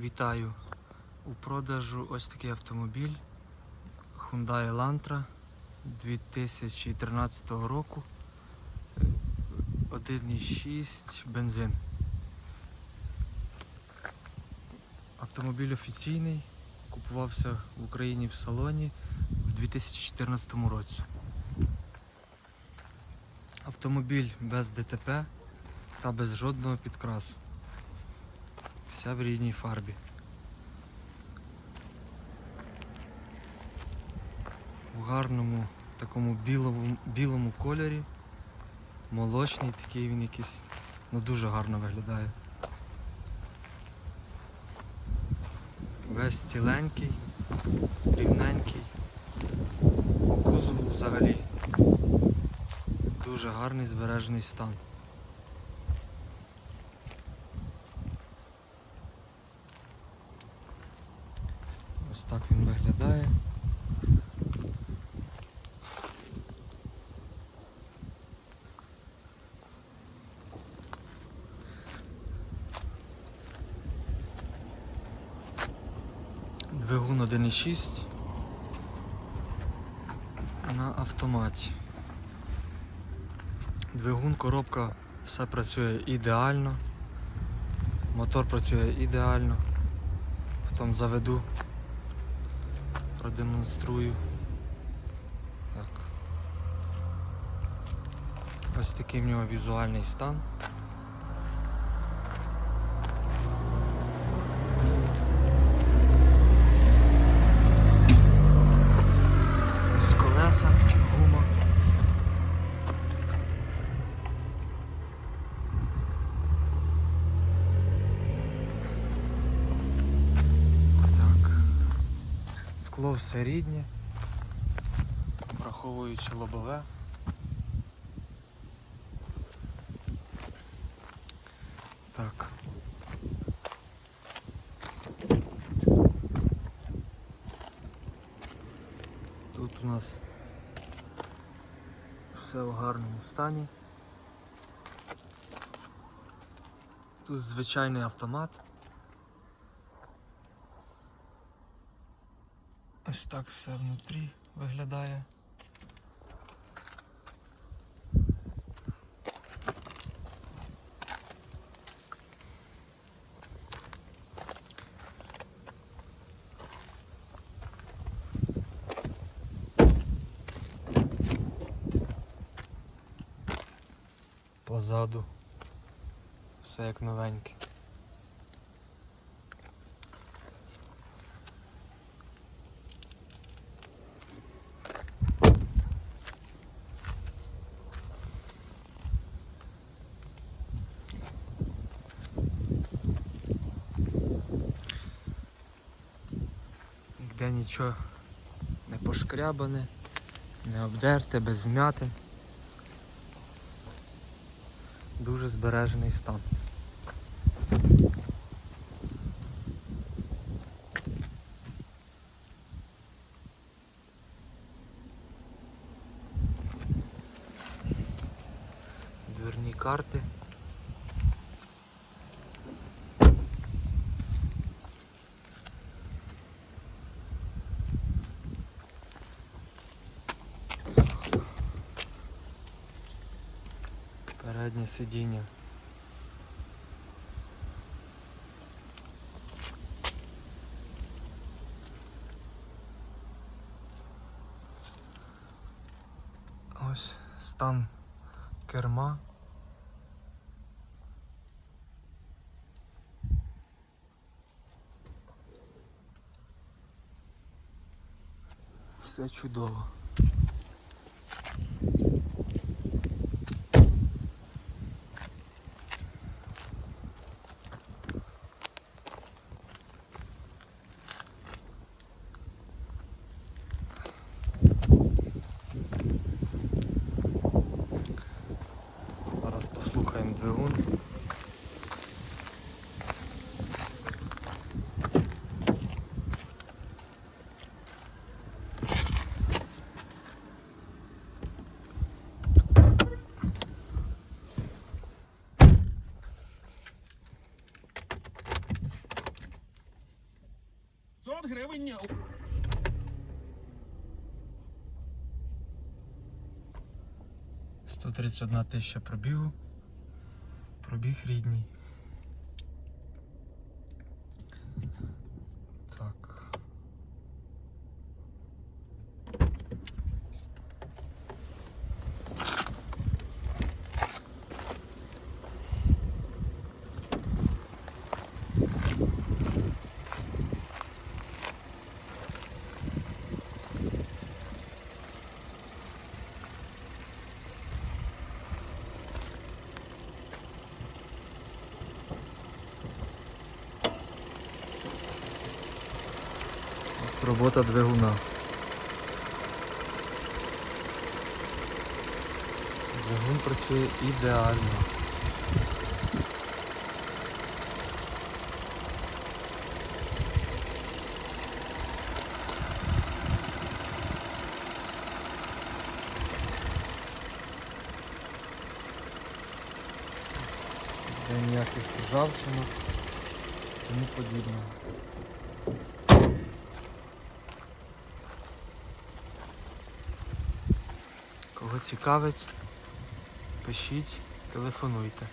Вітаю! У продажу ось такий автомобіль Hyundai Elantra 2013 року. Е, 1,6 бензин. Автомобіль офіційний, купувався в Україні в салоні в 2014 році. Автомобіль без ДТП та без жодного підкрасу. Вся в рідній фарбі. В гарному такому білому, білому кольорі. Молочний такий він якийсь, ну дуже гарно виглядає. Весь ціленький, рівненький. По кузову взагалі дуже гарний збережений стан. Ось так він виглядає. Двигун 1.6 на автоматі. Двигун, коробка, все працює ідеально. Мотор працює ідеально. Потім заведу, продемонструю. Так. Ось такий в нього візуальний стан. Скло все ріднє, враховуючи лобове. Так. Тут у нас все в гарному стані. Тут звичайний автомат. Ось так все внутрі виглядає. Позаду все як новеньке. Ніде нічого не пошкрябане, не обдерте, без вмятин. Дуже збережений стан. Дверні карти. Переднє сидіння. Ось стан керма. Все чудово. Зараз послухаємо двигун. гривень. 131 тисяча пробігу. Пробіг рідній. Так. Ось робота двигуна. Двигун працює ідеально. Де ніяких ржавчинок, тому подібного. Цікавить, пишіть, телефонуйте.